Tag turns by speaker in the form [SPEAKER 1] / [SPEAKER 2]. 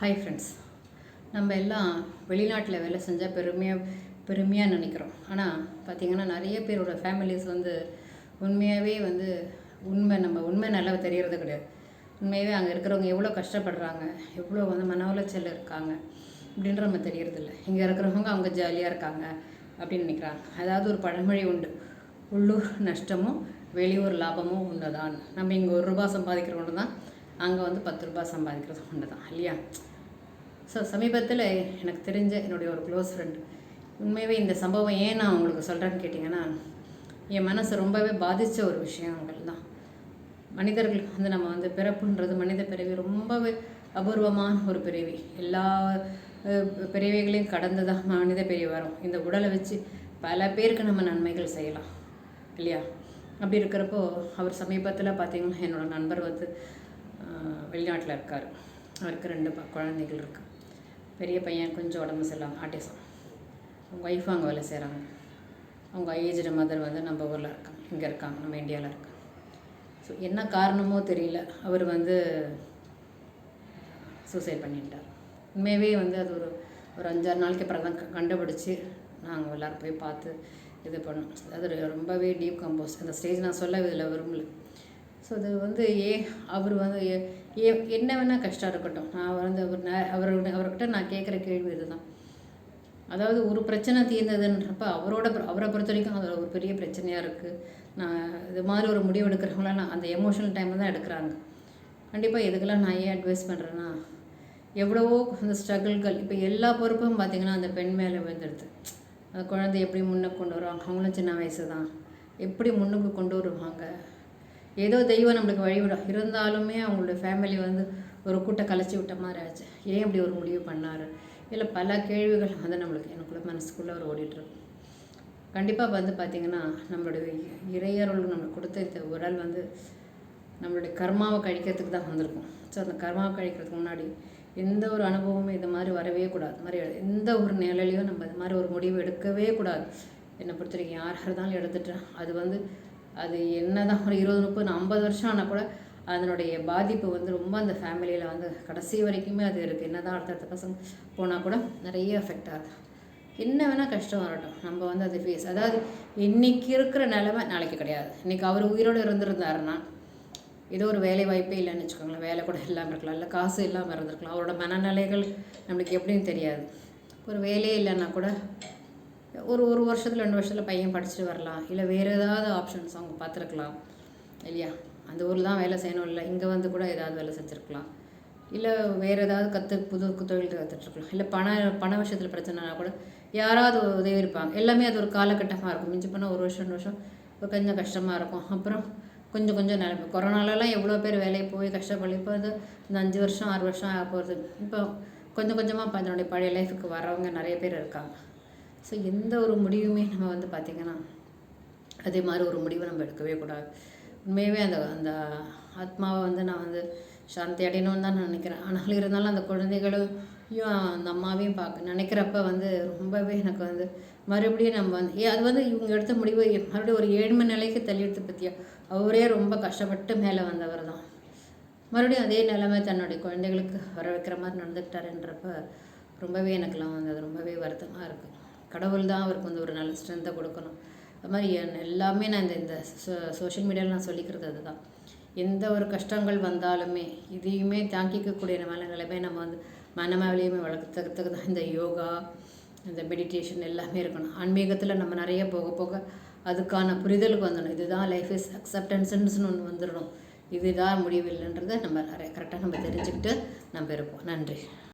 [SPEAKER 1] Hi friends நம்ம எல்லாம் வெளிநாட்டில் வேலை செஞ்சால் பெருமையாக பெருமையாக நினைக்கிறோம். ஆனால் பார்த்திங்கன்னா நிறைய பேரோட ஃபேமிலிஸ் வந்து உண்மையாகவே வந்து உண்மை நம்ம உண்மை நல்லா தெரியறது கிடையாது. உண்மையாகவே அங்கே இருக்கிறவங்க எவ்வளோ கஷ்டப்படுறாங்க எவ்வளோ வந்து மன உளைச்சல் இருக்காங்க அப்படின்ற நம்ம தெரியறதில்ல. இங்கே இருக்கிறவங்க அவங்க ஜாலியாக இருக்காங்க அப்படின்னு நினைக்கிறாங்க. அதாவது ஒரு பழமொழி உண்டு. உள்ளூர் நஷ்டமும் வெளியூர் லாபமும் உண்டு தான் நம்ம இங்கே ஒரு ரூபா சம்பாதிக்கிறவங்க தான் அங்கே வந்து பத்து ரூபாய் சம்பாதிக்கிறது ஒன்று தான் இல்லையா? ஸோ சமீபத்தில் எனக்கு தெரிஞ்ச என்னுடைய ஒரு க்ளோஸ் ஃப்ரெண்டு உண்மையாகவே இந்த சம்பவம் ஏன் நான் உங்களுக்கு சொல்கிறேன்னு கேட்டிங்கன்னா என் மனசை ரொம்பவே பாதித்த ஒரு விஷயங்கள் தான் மனிதர்கள் வந்து நம்ம வந்து பிறப்புன்றது மனித பிறவி ரொம்பவே அபூர்வமான ஒரு பிறவி. எல்லா பிறவிகளையும் கடந்து தான் மனித பிறவி வரும். இந்த உடலை வச்சு பல பேருக்கு நம்ம நன்மைகள் செய்யலாம். இல்லையா? அப்படி இருக்கிறப்போ அவர் சமீபத்தில் பார்த்தீங்கன்னா என்னோட நண்பர் வந்து வெளிநாட்டில் இருக்கார். அவருக்கு ரெண்டு ப- குழந்தைகள் இருக்குது பெரிய பையன் கொஞ்சம் உடம்பு சரியில்லாமல் ஆட்டிசம் அவங்க ஒய்ஃப் அங்கே வேலை செய்கிறாங்க அவங்க ஏஜ்டு மதர் வந்து நம்ம ஊரில் இருக்காங்க. இங்கே இருக்காங்க. நம்ம இந்தியாவில் இருக்காங்க. ஸோ என்ன காரணமோ தெரியல. அவர் வந்து சூசைட் பண்ணிட்டார். உண்மையாகவே வந்து அது ஒரு ஒரு அஞ்சாறு நாளைக்கு அப்புறம் தான் க- கண்டுபிடிச்சி நாங்கள் எல்லோரும் போய் பார்த்து இது பண்ணோம். அது ரொம்பவே டீப் கம்போஸ் அந்த ஸ்டேஜ் நான் சொல்ல இதில் விரும்பல. ஸோ அது வந்து ஏ அவர் வந்து ஏ- ஏ என்ன வேணால் கஷ்டம் இருக்கட்டும். நான் வந்து அவர் நே- அவரோட அவர்கிட்ட நான் கேட்குற கேள்வி இதுதான். அதாவது ஒரு பிரச்சனை தீர்ந்ததுன்றப்ப அவரோட அவரை பொறுத்த வரைக்கும் அது ஒரு பெரிய பிரச்சனையாக இருக்குது நான் இது மாதிரி ஒரு முடிவு எடுக்கிறவங்களாம் நான் அந்த எமோஷனல் டைமில் தான் எடுக்கிறாங்க. கண்டிப்பாக இதுக்கெல்லாம் நான் ஏன் அட்வைஸ் பண்ணுறேன்னா எவ்வளவோ அந்த ஸ்ட்ரகிள்கள் இப்போ எல்லா பொறுப்பும் பார்த்திங்கன்னா அந்த பெண் மேலே விழுந்துடுது அந்த குழந்தை எப்படி முன்னுக்கு கொண்டு வருவாங்க? அவங்களும் சின்ன வயசு தான் எப்படி முன்னுக்கு கொண்டு வருவாங்க? ஏதோ தெய்வம் நம்மளுக்கு வழிவிடும் இருந்தாலுமே அவங்களோட ஃபேமிலி வந்து ஒரு கூட்டை கலைச்சி விட்ட மாதிரி ஆச்சு. ஏன் இப்படி ஒரு முடிவு பண்ணார்? இல்லை பல கேள்விகள் வந்து நம்மளுக்கு எனக்குள்ள மனசுக்குள்ளே ஒரு ஓடிட்டுருக்கு. கண்டிப்பாக வந்து பார்த்திங்கன்னா நம்மளுடைய இறையருள் நம்மளுக்கு கொடுத்த இந்த உடல் வந்து நம்மளுடைய கர்மாவை கழிக்கிறதுக்கு தான் வந்திருக்கும். ஸோ அந்த கர்மாவை கழிக்கிறதுக்கு முன்னாடி எந்த ஒரு அனுபவமும் இது மாதிரி வரவே கூடாது. மாதிரி எந்த ஒரு நிலையிலையும் நம்ம இது மாதிரி ஒரு முடிவு எடுக்கவே கூடாது. என்னை பொறுத்த வரைக்கும் யார் இருந்தாலும் எடுத்துட்டேன். அது வந்து அது என்ன தான் ஒரு இருபது முப்பது ஐம்பது வருஷம் ஆனால் கூட அதனுடைய பாதிப்பு வந்து ரொம்ப அந்த ஃபேமிலியில் வந்து கடைசி வரைக்குமே அது இருக்குது என்ன தான் அடுத்தடுத்த பசங்க போனால் கூட நிறைய அஃபெக்ட் ஆகுது. என்ன வேணால் கஷ்டம் வரட்டும். நம்ம வந்து அது ஃபேஸ் அதாவது இன்னைக்கு இருக்கிற நிலமை நாளைக்கு கிடையாது. இன்றைக்கி அவர் உயிரோடு இருந்திருந்தாருன்னா ஏதோ ஒரு வேலை வாய்ப்பே இல்லைன்னு வச்சுக்கோங்களேன். வேலை கூட இல்லாமல் இருக்கலாம். இல்லை காசு இல்லாமல் இருந்திருக்கலாம். அவரோட மனநிலைகள் நம்மளுக்கு எப்படின்னு தெரியாது. ஒரு வேலையே இல்லைன்னா கூட ஒரு ஒரு வருஷத்தில் ரெண்டு வருஷத்தில் பையன் படிச்சுட்டு வரலாம். இல்லை வேறு ஏதாவது ஆப்ஷன்ஸ் அவங்க பார்த்துருக்கலாம். இல்லையா? அந்த ஊரில் தான் வேலை செய்யணும். இல்லை இங்கே வந்து கூட ஏதாவது வேலை செஞ்சுருக்கலாம். இல்லை வேறு ஏதாவது கற்று புது தொழில் கற்றுட்ருக்கலாம் இல்லை பண பண விஷயத்தில் பிரச்சனைனா கூட யாராவது உதவி இருப்பாங்க. எல்லாமே அது ஒரு காலகட்டமாக இருக்கும். மிஞ்சி போனால் ஒரு வருஷம் ரெண்டு வருஷம் இப்போ கொஞ்சம் கஷ்டமாக இருக்கும். அப்புறம் கொஞ்சம் கொஞ்சம் நிலைமை. கொரோனாலலாம் எவ்வளோ பேர் வேலைக்கு போய் கஷ்டப்படி இப்போ வந்து இந்த அஞ்சு வருஷம் ஆறு வருஷம் ஆக போகிறது இப்போ கொஞ்சம் கொஞ்சமாக இப்போ அதனுடைய பழைய லைஃபுக்கு வரவங்க நிறைய பேர் இருக்காங்க. ஸோ எந்த ஒரு முடிவுமே நம்ம வந்து பார்த்திங்கன்னா அதே மாதிரி ஒரு முடிவை நம்ம எடுக்கவே கூடாது. உண்மையாகவே அந்த அந்த ஆத்மாவை வந்து நான் வந்து சாந்தி அடையணும்னு தான் நான் நினைக்கிறேன். ஆனால் இருந்தாலும் அந்த குழந்தைகளும் அந்த அம்மாவையும் பார்க்க நினைக்கிறப்ப வந்து ரொம்பவே எனக்கு வந்து மறுபடியும் நம்ம வந்து ஏ அது வந்து இவங்க எடுத்த முடிவு மறுபடியும் ஒரு ஏழ்மை நிலைக்கு தள்ளிடுத்து பற்றியா அவரே ரொம்ப கஷ்டப்பட்டு மேலே வந்தவர் தான். மறுபடியும் அதே நிலைமை தன்னுடைய குழந்தைகளுக்கு வர வைக்கிற மாதிரி நடந்துக்கிட்டாருன்றப்ப ரொம்பவே எனக்குலாம் வந்து அது ரொம்பவே வருத்தமாக இருக்குது கடவுள் தான் அவருக்கு வந்து ஒரு நல்ல ஸ்ட்ரென்த்தை கொடுக்கணும். அது மாதிரி என் எல்லாமே நான் இந்த இந்த சோஷியல் மீடியாவில் நான் சொல்லிக்கிறது அதுதான். எந்த ஒரு கஷ்டங்கள் வந்தாலுமே இதையுமே தாங்கிக்கக்கூடிய நல்ல நிலைமை நம்ம வந்து மனமாவிலையுமே வளர்க்கறதுக்கு தான். இந்த யோகா இந்த மெடிடேஷன் எல்லாமே இருக்கணும். ஆன்மீகத்தில் நம்ம நிறைய போக போக அதுக்கான புரிதலுக்கு வந்துடணும். இதுதான் லைஃப் இஸ் அக்செப்டன்ஸுன்னு ஒன்று வந்துடணும். இதுதான் முடிவில்லைன்றதை நம்ம நிறைய கரெக்டாக நம்ம தெரிஞ்சுக்கிட்டு நம்ம இருப்போம். நன்றி.